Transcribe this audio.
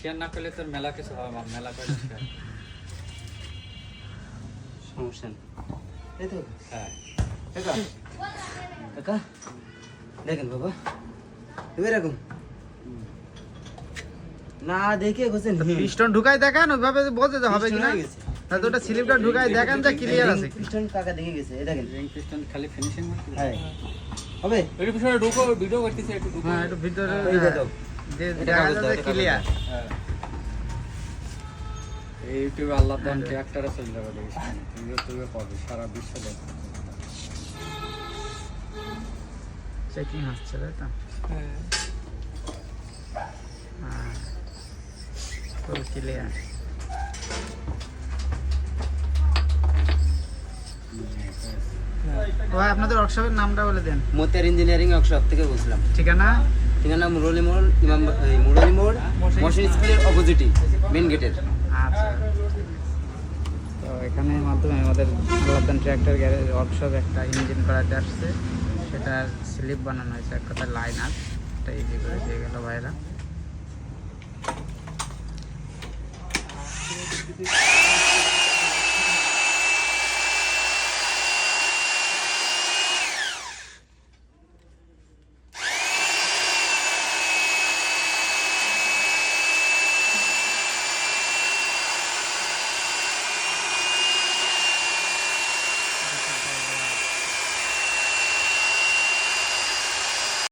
Share না করলে তোর মেলা কিছু হবে মেলা করে সমস্যা নেই। এই তো হ্যাঁ। কাকা। দেখেন বাবা এবার এরকম? না দেখে গোছেন পিস্টন ঢুকাই দেখান ওইভাবে বোঝে যে হবে কিনা। তাহলে ওটা স্লিপটা ঢুকাই দেখান যে ক্লিয়ার আছে। পিস্টন কাকা দেখে গেছে এই দেখেন। রিং পিস্টন খালি ফিনিশিং হ্যাঁ। হবে? এর পিছনে ঢুকো ভিডিও করতেছে একটু ঢুকো। হ্যাঁ একটু ভিতরে এই দাও। যে এটা দেখা যাচ্ছে ক্লিয়ার হ্যাঁ। এই ইউটিউবে আল্লাহ দান ট্র্যাক্টরে চলে যাবে দেখিস তুইও তুইও পাবি সারা বিশ্ব দেখ। চেকিং হচ্ছে তাই তো? হ্যাঁ ফুল ক্লিয়ার ভাই আপনাদের ওয়ার্কশপের নামটা বলে দেন। মোতিয়ার ইঞ্জিনিয়ারিং ওয়ার্কশপ থেকে বলছিলাম। ঠিকানা? ঠিকানা মুরলি মোড় ইমাম মুরলি মোড় মশিন স্কুলের অপোজিটই মেন গেটের আচ্ছা। তো এখানের মাধ্যমে আমাদের আলাদান ট্র্যাক্টর গ্যারেজ ওয়ার্কশপ একটা ইঞ্জিন করাতে আসছে। সেটার স্লিপ বানানো হয়েছে এক কথা লাইনার এটা ইজি করে দিয়ে গেল ভাইরা।